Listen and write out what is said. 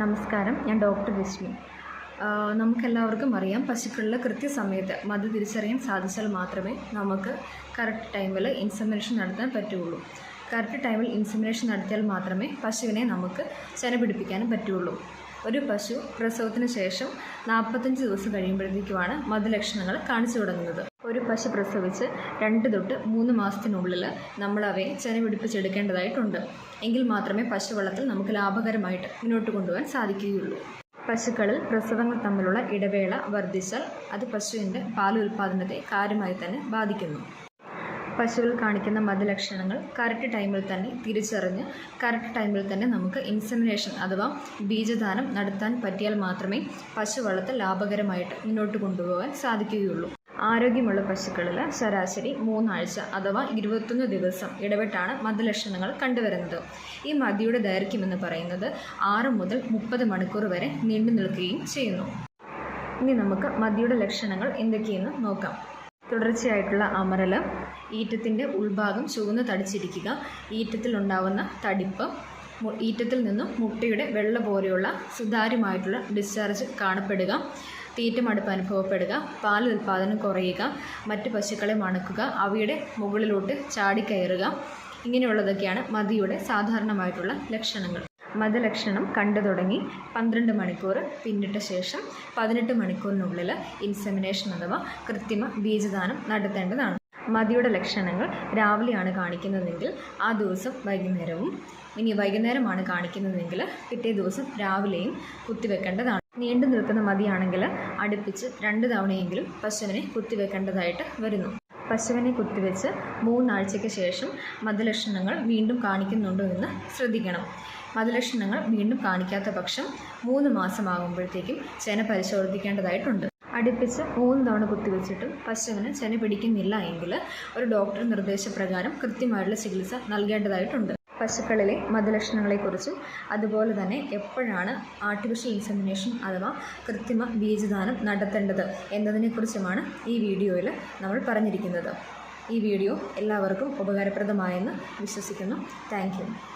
നമസ്കാരം. ഞാൻ ഡോക്ടർ രശ്മി. നമുക്കെല്ലാവർക്കും അറിയാം പശുക്കളിൽ കൃത്യസമയത്ത് മത് തിരിച്ചറിയാൻ സാധിച്ചാൽ മാത്രമേ നമുക്ക് കറക്റ്റ് ടൈമിൽ ഇൻസമിനേഷൻ നടത്താൻ പറ്റുകയുള്ളൂ കറക്റ്റ് ടൈമിൽ ഇൻസമിനേഷൻ നടത്തിയാൽ മാത്രമേ പശുവിനെ നമുക്ക് ചെന പിടിപ്പിക്കാനും പറ്റുള്ളൂ. ഒരു പശു പ്രസവത്തിന് ശേഷം നാൽപ്പത്തഞ്ച് ദിവസം കഴിയുമ്പോഴത്തേക്കുമാണ് മധുലക്ഷണങ്ങൾ കാണിച്ചു തുടങ്ങുന്നത്. ഒരു പശു പ്രസവിച്ച് രണ്ട് തൊട്ട് മൂന്ന് മാസത്തിനുള്ളിൽ നമ്മൾ അവയെ എങ്കിൽ മാത്രമേ പശു വളർത്തൽ നമുക്ക് ലാഭകരമായിട്ട് മുന്നോട്ട് കൊണ്ടുപോകാൻ സാധിക്കുകയുള്ളൂ. പശുക്കളിൽ പ്രസവങ്ങൾ തമ്മിലുള്ള ഇടവേള വർദ്ധിച്ചാൽ അത് പശുവിന്റെ പാൽ ഉൽപ്പാദനത്തെ കാര്യമായി തന്നെ ബാധിക്കുന്നു. പശുവിൽ കാണിക്കുന്ന മതലക്ഷണങ്ങൾ കറക്റ്റ് ടൈമിൽ തന്നെ തിരിച്ചറിഞ്ഞ് കറക്റ്റ് ടൈമിൽ തന്നെ നമുക്ക് ഇൻസമിനേഷൻ അഥവാ ബീജദാനം നടത്താൻ പറ്റിയാൽ മാത്രമേ പശു വളർത്തൽ ലാഭകരമായിട്ട് മുന്നോട്ട് കൊണ്ടുപോകാൻ സാധിക്കുകയുള്ളൂ. ആരോഗ്യമുള്ള പശുക്കളിൽ ശരാശരി മൂന്നാഴ്ച അഥവാ ഇരുപത്തൊന്ന് ദിവസം ഇടവിട്ടാണ് മതലക്ഷണങ്ങൾ കണ്ടുവരുന്നത്. ഈ മതിയുടെ ദൈർഘ്യമെന്ന് പറയുന്നത് ആറ് മുതൽ മുപ്പത് മണിക്കൂർ വരെ നീണ്ടു നിൽക്കുകയും ചെയ്യുന്നു. ഇനി നമുക്ക് മതിയുടെ ലക്ഷണങ്ങൾ എന്തൊക്കെയെന്ന് നോക്കാം. തുടർച്ചയായിട്ടുള്ള അമരൽ ഈറ്റത്തിന്റെ ഉൾഭാഗം ചുവന്ന് തടിച്ചിരിക്കുക ഈറ്റത്തിൽ ഉണ്ടാവുന്ന തടിപ്പ് ഈറ്റത്തിൽ നിന്നും മുട്ടയുടെ വെള്ള പോലെയുള്ള സുതാര്യമായിട്ടുള്ള ഡിസ്ചാർജ് കാണപ്പെടുക തീറ്റമടുപ്പ് അനുഭവപ്പെടുക പാൽ ഉൽപ്പാദനം കുറയുക മറ്റ് പശുക്കളെ മണക്കുക അവയുടെ മുകളിലോട്ട് ചാടിക്കയറുക ഇങ്ങനെയുള്ളതൊക്കെയാണ് മതിയുടെ സാധാരണമായിട്ടുള്ള ലക്ഷണങ്ങൾ. മതലക്ഷണം കണ്ടു തുടങ്ങി. പന്ത്രണ്ട് മണിക്കൂർ പിന്നിട്ട ശേഷം പതിനെട്ട് മണിക്കൂറിനുള്ളിൽ ഇൻസെമിനേഷൻ അഥവാ കൃത്രിമ ബീജദാനം നടത്തേണ്ടതാണ്. മതിയുടെ ലക്ഷണങ്ങൾ രാവിലെയാണ് കാണിക്കുന്നതെങ്കിൽ ആ ദിവസം വൈകുന്നേരവും ഇനി വൈകുന്നേരമാണ് കാണിക്കുന്നതെങ്കിൽ പിറ്റേ ദിവസം രാവിലെയും കുത്തിവെക്കേണ്ടതാണ്. നീണ്ടു നിൽക്കുന്ന മതിയാണെങ്കിൽ അടുപ്പിച്ച് രണ്ട് തവണയെങ്കിലും പശുവിനെ കുത്തിവെക്കേണ്ടതായിട്ട് വരുന്നു. പശുവിനെ കുത്തിവെച്ച് മൂന്നാഴ്ചയ്ക്ക് ശേഷം മതലക്ഷണങ്ങൾ വീണ്ടും കാണിക്കുന്നുണ്ടോ എന്ന് ശ്രദ്ധിക്കണം. മതലക്ഷണങ്ങൾ വീണ്ടും കാണിക്കാത്ത പക്ഷം മൂന്ന് മാസമാകുമ്പോഴത്തേക്കും ചെന പരിശോധിക്കേണ്ടതായിട്ടുണ്ട്. അടുപ്പിച്ച് മൂന്ന് തവണ കുത്തിവെച്ചിട്ടും പശുവിന് ചെന പിടിക്കുന്നില്ല എങ്കിൽ ഒരു ഡോക്ടർ നിർദ്ദേശപ്രകാരം കൃത്യമായിട്ടുള്ള ചികിത്സ നൽകേണ്ടതായിട്ടുണ്ട്. പശുക്കളിലെ മതലക്ഷണങ്ങളെക്കുറിച്ച് അതുപോലെ തന്നെ എപ്പോഴാണ് ആർട്ടിഫിഷ്യൽ ഇൻസമിനേഷൻ അഥവാ കൃത്രിമ ബീജദാനം നടത്തേണ്ടത് എന്നതിനെക്കുറിച്ചുമാണ് ഈ വീഡിയോയിൽ നമ്മൾ പറഞ്ഞിരിക്കുന്നത്. ഈ വീഡിയോ എല്ലാവർക്കും ഉപകാരപ്രദമായെന്ന് വിശ്വസിക്കുന്നു. താങ്ക്